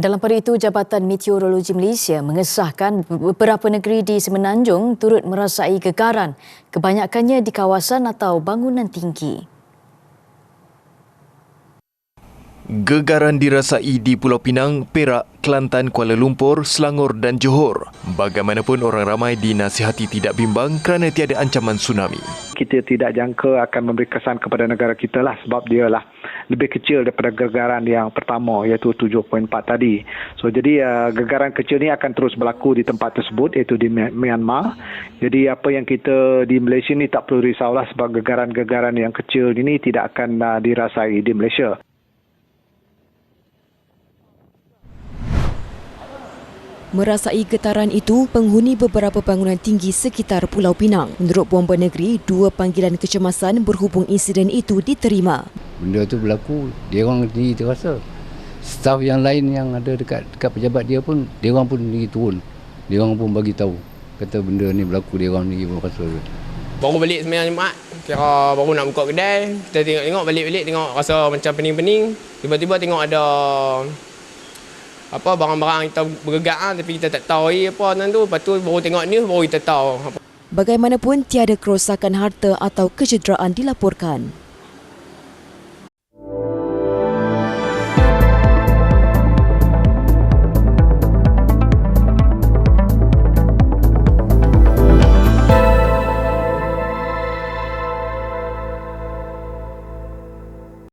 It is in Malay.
Dalam pada itu, Jabatan Meteorologi Malaysia mengesahkan beberapa negeri di Semenanjung turut merasai gegaran, kebanyakannya di kawasan atau bangunan tinggi. Gegaran dirasai di Pulau Pinang, Perak, Kelantan, Kuala Lumpur, Selangor dan Johor. Bagaimanapun orang ramai dinasihati tidak bimbang kerana tiada ancaman tsunami. Kita tidak jangka akan memberi kesan kepada negara kita lah sebab dia lah lebih kecil daripada gegaran yang pertama iaitu 7.4 tadi. So jadi uh, gegaran kecil ni akan terus berlaku di tempat tersebut iaitu di Myanmar. Jadi apa yang kita di Malaysia ni tak perlu risaulah sebab gegaran-gegaran yang kecil ini tidak akan uh, dirasai di Malaysia. Merasai getaran itu, penghuni beberapa bangunan tinggi sekitar Pulau Pinang. Menurut Bomba Negeri, dua panggilan kecemasan berhubung insiden itu diterima. Benda itu berlaku, dia orang tinggi terasa. Staf yang lain yang ada dekat dekat pejabat dia pun, dia orang pun tinggi turun. Dia orang pun bagi tahu. Kata benda ni berlaku, dia orang tinggi pun rasa. Baru balik sembilan Jumaat, kira baru nak buka kedai. Kita tengok-tengok balik-balik, tengok rasa macam pening-pening. Tiba-tiba tengok ada apa barang-barang kita bergerak ah, tapi kita tak tahu eh, apa dan tu lepas tu baru tengok ni baru kita tahu Bagaimanapun tiada kerosakan harta atau kecederaan dilaporkan.